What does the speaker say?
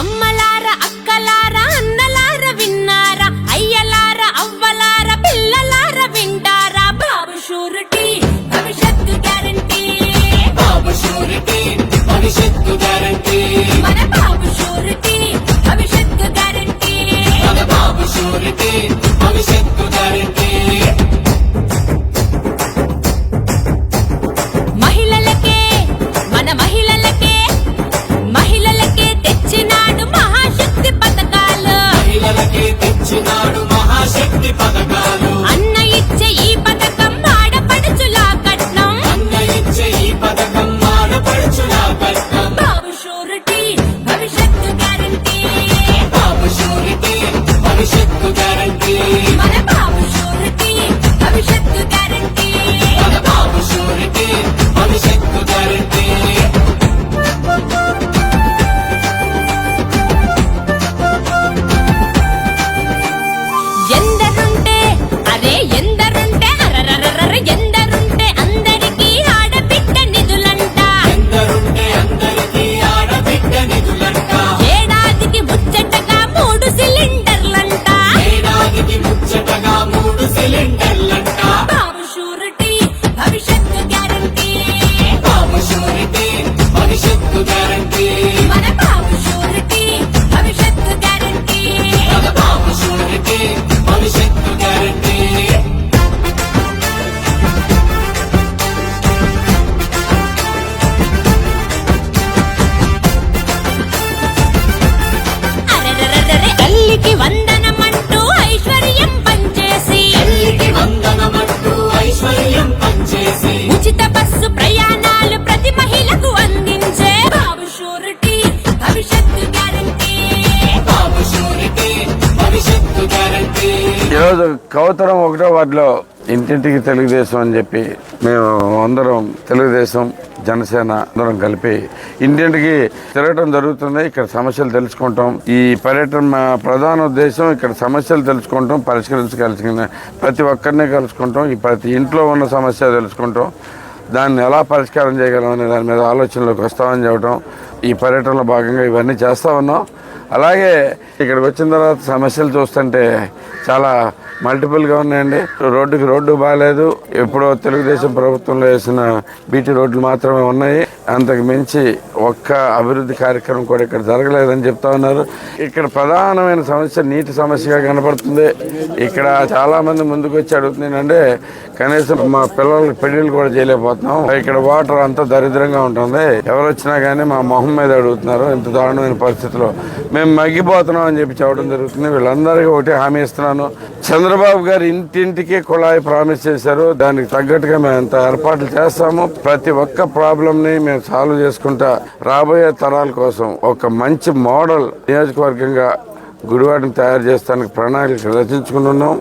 అమ్మలార అక్కలార అన్నలార విన్నారా అయ్యలార అవ్వలార పిల్లలార వింటారా? బాబు షూరిటీ భవిష్యత్తు గ్యారంటీ. బాబు షూరిటీ భవిష్యత్తు గ్యారంటీ. మన బాబు షూరిటీ. భవిష్యత్తు గ్యారంటీ మన బాబు షూరిటీ భవిష్యత్తు గ్యారంటీ మన బాబు షూరిటీ భవిష్యత్తు గ్యారంటీ అరెరెరెరెరె తల్లికి వందనమంటూ ఈరోజు కౌతరం ఒకటో వార్డులో ఇంటింటికి తెలుగుదేశం అని చెప్పి మేము అందరం తెలుగుదేశం జనసేన అందరం కలిపి ఇంటింటికి తిరగటం జరుగుతుంది. ఇక్కడ సమస్యలు తెలుసుకుంటాం. ఈ పర్యటన మా ప్రధాన ఉద్దేశం ఇక్కడ సమస్యలు తెలుసుకుంటాం పరిష్కరించగలిసిన ప్రతి ఒక్కరిని కలుసుకుంటాం ఈ ప్రతి ఇంట్లో ఉన్న సమస్య తెలుసుకుంటాం. దాన్ని ఎలా పరిష్కారం చేయగలం అనే దాని మీద ఆలోచనలోకి వస్తామని చెప్పడం ఈ పర్యటనలో భాగంగా ఇవన్నీ చేస్తూ ఉన్నాం. అలాగే ఇక్కడికి వచ్చిన తర్వాత సమస్యలు చూస్తుంటే చాలా మల్టిపుల్గా ఉన్నాయండి. రోడ్డుకి రోడ్డు బాగాలేదు ఎప్పుడో తెలుగుదేశం ప్రభుత్వంలో వేసిన బీటీ రోడ్లు మాత్రమే ఉన్నాయి. అంతకు మించి ఒక్క అభివృద్ధి కార్యక్రమం కూడా ఇక్కడ జరగలేదని చెప్తా ఉన్నారు. ఇక్కడ ప్రధానమైన సమస్య నీటి సమస్యగా కనపడుతుంది. ఇక్కడ చాలామంది ముందుకు వచ్చి అడుగుతుందంటే కనీసం మా పిల్లలకి పెళ్ళిళ్ళు కూడా చేయలేకపోతున్నాం. ఇక్కడ వాటర్ అంతా దరిద్రంగా ఉంటుంది. ఎవరు వచ్చినా కానీ మా మొహం మీద అడుగుతున్నారు. ఇంత దారుణమైన పరిస్థితిలో మేము మగ్గిపోతున్నాం అని చెప్పి చెప్పడం జరుగుతుంది. వీళ్ళందరికీ ఒకటి హామీ ఇస్తున్నాను. చంద్రబాబు గారు ఇంటింటికి కుళాయి ప్రామిస్ చేశారు. దానికి తగ్గట్టుగా మేము అంత ఏర్పాట్లు చేస్తాము ప్రతి ఒక్క ప్రాబ్లం ని మేము సాల్వ్ చేసుకుంటా రాబోయే తరాల కోసం ఒక మంచి మోడల్ నియోజకవర్గంగా గుడివాడని తయారు చేస్తానికి ప్రణాళిక రచించుకుంటున్నాం